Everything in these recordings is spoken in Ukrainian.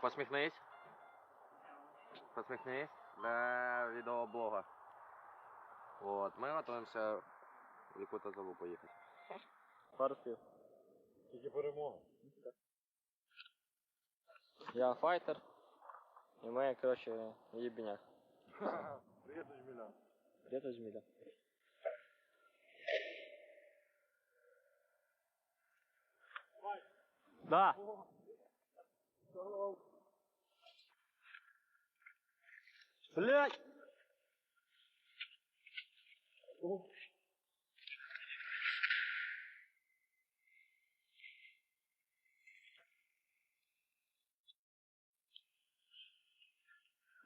Посміхнись. Посміхнись. Для відеоблога. От, ми готуємося в яку-то залу поїхати. Пару слів. Тільки перемога. Я файтер. І ми, коротше, їбіняк. Привіт, Жміля. То зміля? Да. Блять!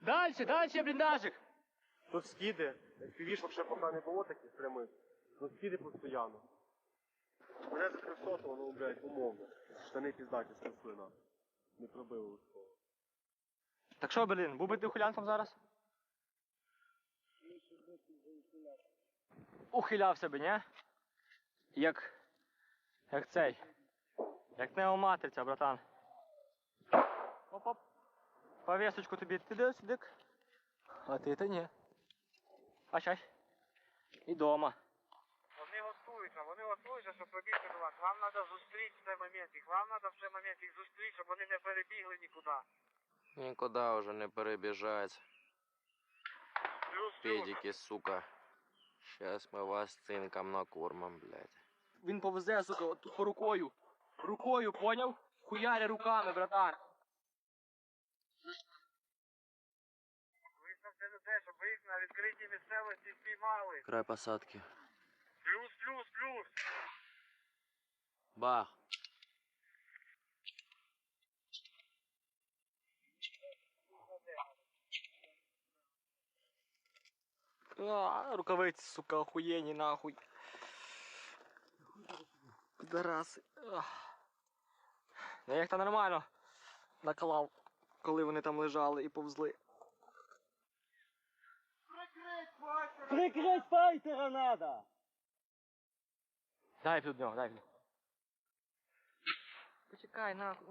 Дальше, дальше, бліндажик! Тут скиди. Півіш вообще поки не було таких прямих. Тут скиди постійно. Мене за 300, воно, блядь, умовно. Штани піздаті спасли нам. Не пробили у школу. Так що, Берлін, був би ти ухилянком зараз? Ухилявся би, ні? Як. Як цей. Як неоматриця, братан. Оп-оп. Повісочку тобі ти сидик. А ти то ні. Ащ-ащ. І дома. Вони готуються, вони готуються, щоб пробігти до вас. Вам треба зустріти цей момент їх. Вам треба в цей момент їх зустріти, щоб вони не перебігли нікуди. Нікуди вже не перебіжать. Педики, сука. Щас ми вас цинком накормим, блядь. Він повезе, сука, от по рукою. Рукою, поняв? Хуяря руками, братан. Виставте людей, щоб ви їх на відкритій місцевості спіймали. Край посадки. Плюс, плюс, плюс. Бах. А, рукавиці, сука, охуєнні, нахуй. Підараси. Ах. Я їх то нормально наклав, коли вони там лежали і повзли. Прикрить файтера надо! Дай під нього, дай під нього. Почекай, нахуй.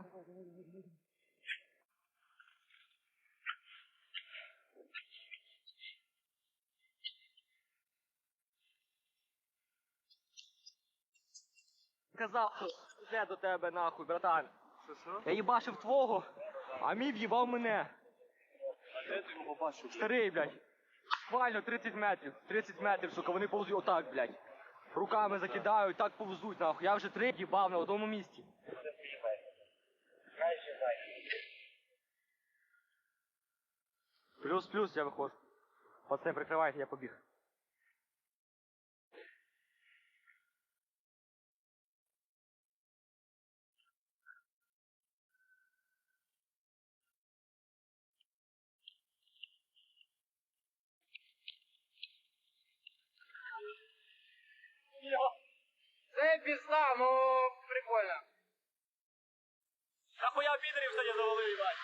Казав, де до тебе нахуй, братан. Що що? Я їбашив твого, а мій в'їбав мене. А Де ти його побачив? Старий, блядь. Буквально 30 метрів. 30 метрів, сука, вони повзуть отак, блядь. Руками закидають, так повзуть, нахуй. Я вже три їбав на одному місці. Плюс-плюс, я виходжу. Пацани, прикривайте, я побіг. Пізда, ну прикольно. Нахуя підерів сьогодні завалив, їбать?